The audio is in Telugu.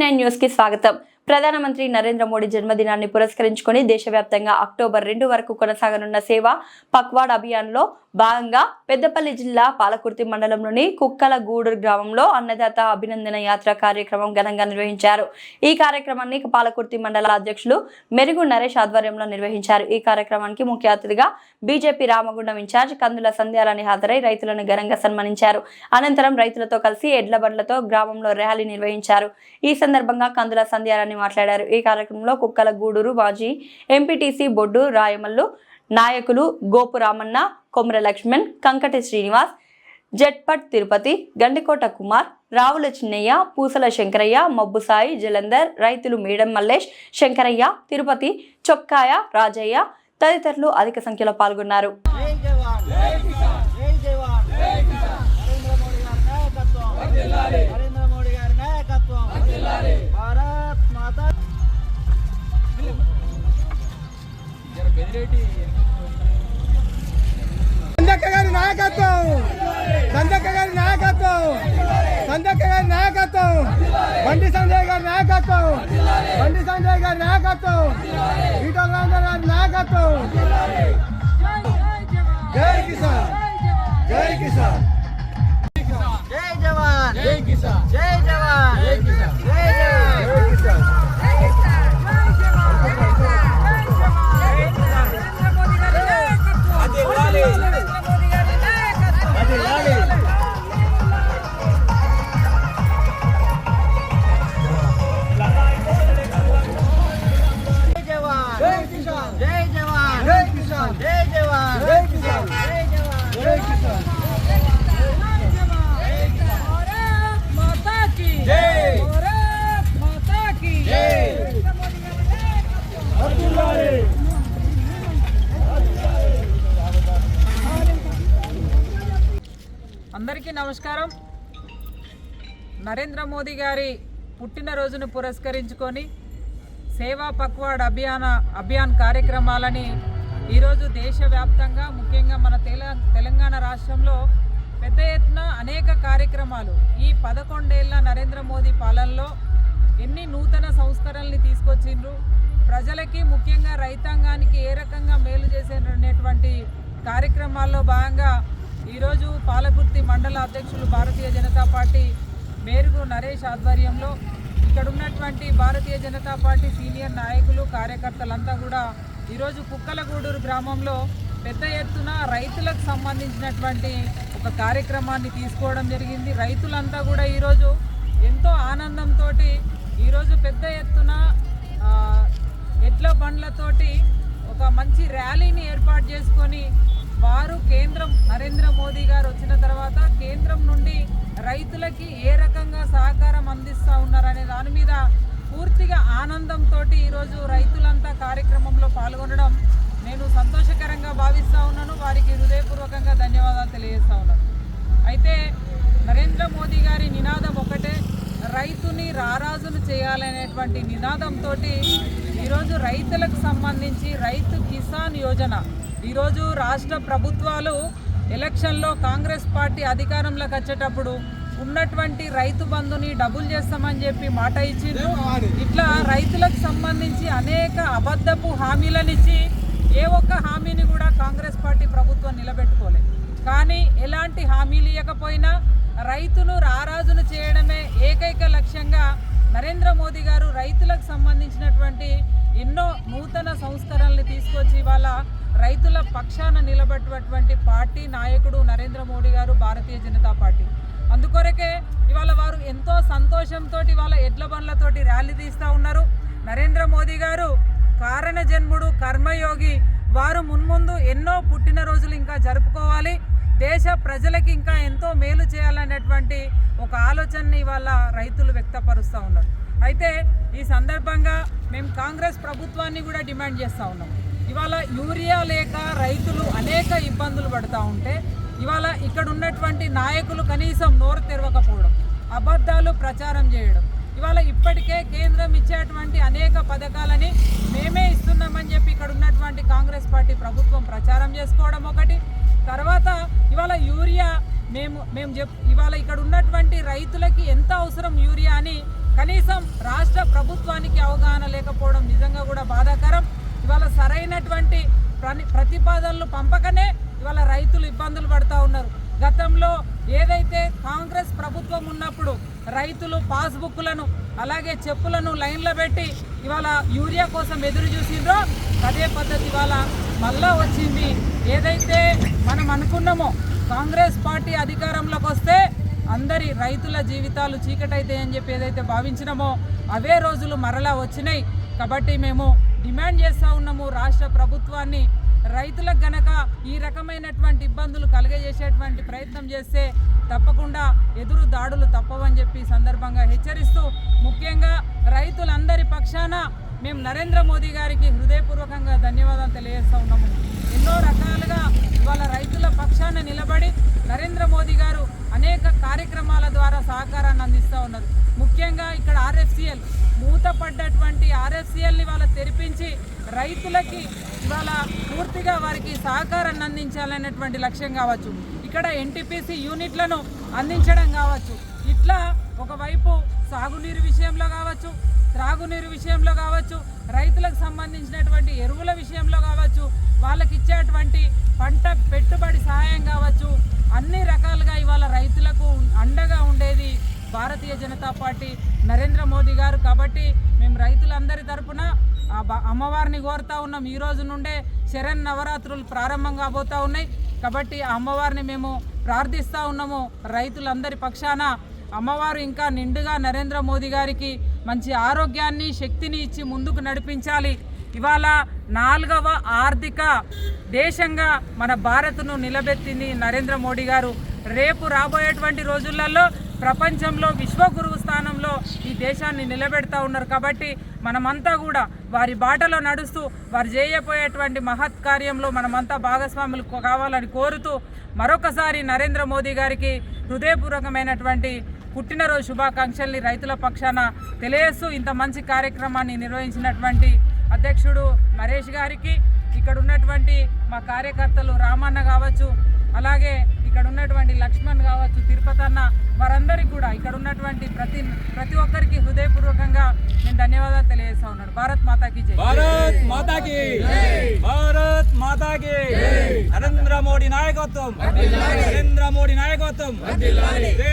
నైన్ న్యూస్కి స్వాగతం. ప్రధానమంత్రి నరేంద్ర మోడీ జన్మదినాన్ని పురస్కరించుకొని దేశవ్యాప్తంగా అక్టోబర్ రెండు వరకు కొనసాగనున్న సేవ పక్వాడ్ అభియాన్లో భాగంగా పెద్దపల్లి జిల్లా పాలకుర్తి మండలంలోని కుక్కల గూడూరు గ్రామంలో అన్నదాత అభినందన యాత్ర కార్యక్రమం ఘనంగా నిర్వహించారు. ఈ కార్యక్రమాన్ని పాలకుర్తి మండల అధ్యక్షులు మెరుగు నరేష్ ఆధ్వర్యంలో నిర్వహించారు. ఈ కార్యక్రమానికి ముఖ్య అతిథిగా బీజేపీ రామగుండం ఇన్ఛార్జ్ కందుల సంధ్యారాణి హాజరై రైతులను ఘనంగా సన్మానించారు. అనంతరం రైతులతో కలిసి ఎడ్ల బండ్లతో గ్రామంలో ర్యాలీ నిర్వహించారు. ఈ సందర్భంగా కందుల సంధ్యారాణి మాట్లాడారు. ఈ కార్యక్రమంలో కుక్కల గూడూరు మాజీ ఎంపీటీసీ బొడ్డు రాయమల్లు నాయకులు గోపు రామన్న కొమర లక్ష్మణ్ కంకటి శ్రీనివాస్ జట్పట్ తిరుపతి గండికోట కుమార్ రావుల చిన్నయ్య పూసల శంకరయ్య మబ్బుసాయి జలంధర్ రైతులు మేడం మల్లేష్ శంకరయ్య తిరుపతి చొక్కాయ రాజయ్య తదితరులు అధిక సంఖ్యలో పాల్గొన్నారు జై జవాన్ బండి సంజయ్ గారి నాయకత్వం. బండి సంజయ్ గారి నాయకత్వం. ఈటల రాజేందర్ గారి నాయకత్వం. జై కిసాన్. జై కిసాన్. నమస్కారం. నరేంద్ర మోదీ గారి పుట్టినరోజును పురస్కరించుకొని సేవా పక్వాడ్ అభియాన అభియాన్ కార్యక్రమాలని ఈరోజు దేశవ్యాప్తంగా ముఖ్యంగా మన తెలంగాణ రాష్ట్రంలో పెద్ద ఎత్తున అనేక కార్యక్రమాలు ఈ పదకొండేళ్ళ నరేంద్ర మోదీ పాలనలో ఎన్ని నూతన సంస్కరణల్ని తీసుకొచ్చిండ్రు ప్రజలకి ముఖ్యంగా రైతాంగానికి ఏ రకంగా మేలు చేసేటువంటి కార్యక్రమాల్లో భాగంగా ఈరోజు పాలకుర్తి మండల అధ్యక్షులు భారతీయ జనతా పార్టీ మేరుగు నరేష్ ఆధ్వర్యంలో ఇక్కడ ఉన్నటువంటి భారతీయ జనతా పార్టీ సీనియర్ నాయకులు కార్యకర్తలంతా కూడా ఈరోజు కుక్కలగూడూరు గ్రామంలో పెద్ద ఎత్తున రైతులకు సంబంధించినటువంటి ఒక కార్యక్రమాన్ని తీసుకోవడం జరిగింది. రైతులంతా కూడా ఈరోజు ఎంతో ఆనందంతో ఈరోజు పెద్ద ఎత్తున ఎడ్ల బండ్లతోటి ఒక మంచి ర్యాలీని ఏర్పాటు చేసుకొని వారు కేంద్రం నరేంద్ర మోదీ గారు వచ్చిన తర్వాత కేంద్రం నుండి రైతులకి ఏ రకంగా సహకారం అందిస్తూ ఉన్నారనే దాని మీద పూర్తిగా ఆనందంతో ఈరోజు రైతులంతా కార్యక్రమంలో పాల్గొనడం నేను సంతోషకరంగా భావిస్తూ ఉన్నాను. వారికి హృదయపూర్వకంగా ధన్యవాదాలు తెలియజేస్తా ఉన్నాను. అయితే నరేంద్ర మోదీ గారి నినాదం ఒకటే రైతుని రారాజును చేయాలనేటువంటి నినాదంతో ఈరోజు రైతులకు సంబంధించి రైతు కిసాన్ యోజన. ఈరోజు రాష్ట్ర ప్రభుత్వాలు ఎలక్షన్లో కాంగ్రెస్ పార్టీ అధికారంలోకి వచ్చేటప్పుడు ఉన్నటువంటి రైతు బంధుని డబుల్ చేస్తామని చెప్పి మాట ఇచ్చిండ్రు ఇట్లా రైతులకు సంబంధించి అనేక అబద్ధపు హామీలనిచ్చి ఏ ఒక్క హామీని కూడా కాంగ్రెస్ పార్టీ ప్రభుత్వం నిలబెట్టుకోలేదు. కానీ ఎలాంటి హామీలు ఇవ్వకపోయినా రైతును రారాజును చేయడమే ఏకైక లక్ష్యంగా నరేంద్ర మోదీ గారు రైతులకు సంబంధించినటువంటి ఎన్నో నూతన సంస్కరణలు తీసుకొచ్చి ఇవాళ రైతుల పక్షాన నిలబెట్టినటువంటి పార్టీ నాయకుడు నరేంద్ర మోడీ గారు భారతీయ జనతా పార్టీ. అందుకొరకే ఇవాళ వారు ఎంతో సంతోషంతో ఇవాళ ఎడ్ల బండ్లతోటి ర్యాలీ తీస్తూ ఉన్నారు. నరేంద్ర మోదీ గారు కారణ జన్ముడు కర్మయోగి. వారు మున్ముందు ఎన్నో పుట్టినరోజులు ఇంకా జరుపుకోవాలి. దేశ ప్రజలకి ఇంకా ఎంతో మేలు చేయాలనేటువంటి ఒక ఆలోచనని ఇవాళ రైతులు వ్యక్తపరుస్తూ ఉన్నారు. అయితే ఈ సందర్భంగా మేము కాంగ్రెస్ ప్రభుత్వాన్ని కూడా డిమాండ్ చేస్తూ ఉన్నాం. ఇవాళ యూరియా లేక రైతులు అనేక ఇబ్బందులు పడుతూ ఉంటే ఇవాళ ఇక్కడ ఉన్నటువంటి నాయకులు కనీసం నోరు తెరవకపోవడం అబద్ధాలు ప్రచారం చేయడం ఇవాళ ఇప్పటికే కేంద్రం ఇచ్చేటువంటి అనేక పథకాలని మేమే ఇస్తున్నామని చెప్పి ఇక్కడ ఉన్నటువంటి కాంగ్రెస్ పార్టీ ప్రభుత్వం ప్రచారం చేసుకోవడం ఒకటి. తర్వాత ఇవాళ యూరియా మేము మేము చెప్ ఇవాళ ఇక్కడ ఉన్నటువంటి రైతులకి ఎంత అవసరం యూరియా అని కనీసం రాష్ట్ర ప్రభుత్వానికి అవగాహన లేకపోవడం నిజంగా కూడా బాధాకరం. ఇవాళ సరైనటువంటి ప్రని- ప్రతిపాదనలు పంపకనే ఇవాళ రైతులు ఇబ్బందులు పడుతూ ఉన్నారు. గతంలో ఏదైతే కాంగ్రెస్ ప్రభుత్వం ఉన్నప్పుడు రైతులు పాస్బుక్లను అలాగే చెప్పులను లైన్లో పెట్టి ఇవాళ యూరియా కోసం ఎదురు చూసిండ్రో అదే పద్ధతి ఇవాళ మళ్ళా వచ్చింది. ఏదైతే మనం అనుకున్నామో కాంగ్రెస్ పార్టీ అధికారంలోకి వస్తే అందరి రైతుల జీవితాలు చీకటైతాయని చెప్పి ఏదైతే భావించినామో అవే రోజులు మరలా వచ్చినాయి. కాబట్టి మేము డిమాండ్ చేస్తూ ఉన్నాము రాష్ట్ర ప్రభుత్వాన్ని. రైతులకు గనక ఈ రకమైనటువంటి ఇబ్బందులు కలగజేసేటువంటి ప్రయత్నం చేస్తే తప్పకుండా ఎదురు దాడులు తప్పవని చెప్పి సందర్భంగా హెచ్చరిస్తూ ముఖ్యంగా రైతులందరి పక్షాన మేము నరేంద్ర మోదీ గారికి హృదయపూర్వకంగా ధన్యవాదాలు తెలియజేస్తూ ఉన్నాము. ఎన్నో రకాలుగా ఇవాళ రైతుల పక్షాన నిలబడి నరేంద్ర మోదీ గారు అనేక కార్యక్రమాల ద్వారా సహకారాన్ని అందిస్తూ ఉన్నారు. ముఖ్యంగా ఇక్కడ ఆర్ఎఫ్సిఎల్ మూతపడ్డటువంటి ఆర్ఎఫ్సిఎల్ని వాళ్ళ తెరిపించి రైతులకి ఇవాళ పూర్తిగా వారికి సహకారాన్ని అందించాలనేటువంటి లక్ష్యం కావచ్చు. ఇక్కడ ఎన్టీపీసీ యూనిట్లను అందించడం కావచ్చు. ఇట్లా ఒకవైపు సాగునీరు విషయంలో కావచ్చు త్రాగునీరు విషయంలో కావచ్చు రైతులకు సంబంధించినటువంటి ఎరువుల విషయంలో కావచ్చు వాళ్ళకి ఇచ్చేటువంటి పంట పెట్టుబడి సహాయం కావచ్చు అన్ని రకాలుగా ఇవాళ రైతులకు అండగా ఉండేది భారతీయ జనతా పార్టీ నరేంద్ర మోదీ గారు. కాబట్టి మేము రైతులందరి తరపున ఆ అమ్మవారిని కోరుతా ఉన్నాం. ఈ రోజు నుండే శరణ్ నవరాత్రులు ప్రారంభం కాబోతూ ఉన్నాయి. కాబట్టి ఆ అమ్మవారిని మేము ప్రార్థిస్తూ ఉన్నాము. రైతులందరి పక్షాన అమ్మవారు ఇంకా నిండుగా నరేంద్ర మోదీ గారికి మంచి ఆరోగ్యాన్ని శక్తిని ఇచ్చి ముందుకు నడిపించాలి. ఇవాళ నాలుగవ ఆర్థిక దేశంగా మన భారత్ను నిలబెట్టింది నరేంద్ర మోడీ గారు. రేపు రాబోయేటువంటి రోజులలో ప్రపంచంలో విశ్వగురువు స్థానంలో ఈ దేశాన్ని నిలబెడతా ఉన్నారు. కాబట్టి మనమంతా కూడా వారి బాటలో నడుస్తూ వారు చేయబోయేటువంటి మహత్ కార్యంలో మనమంతా భాగస్వాములు కావాలని కోరుతూ మరొకసారి నరేంద్ర మోదీ గారికి హృదయపూర్వకమైనటువంటి పుట్టినరోజు శుభాకాంక్షల్ని రైతుల పక్షాన తెలియజేస్తూ ఇంత మంచి కార్యక్రమాన్ని నిర్వహించినటువంటి అధ్యక్షుడు నరేష్ గారికి ఇక్కడ ఉన్నటువంటి మా కార్యకర్తలు రామన్న కావచ్చు అలాగే ఇక్కడ ఉన్నటువంటి లక్ష్మణ్ కావచ్చు తిరుపతి అన్న వారందరికీ కూడా ఇక్కడ ఉన్నటువంటి ప్రతి ప్రతి ఒక్కరికి హృదయపూర్వకంగా నేను ధన్యవాదాలు తెలియజేస్తా ఉన్నాను. భారత్ మాతాకి జై. భారత్ మాతా కి భారత్ మాతా కి నరేంద్ర మోడీ నాయకత్వం. నరేంద్ర మోడీ నాయకత్వం.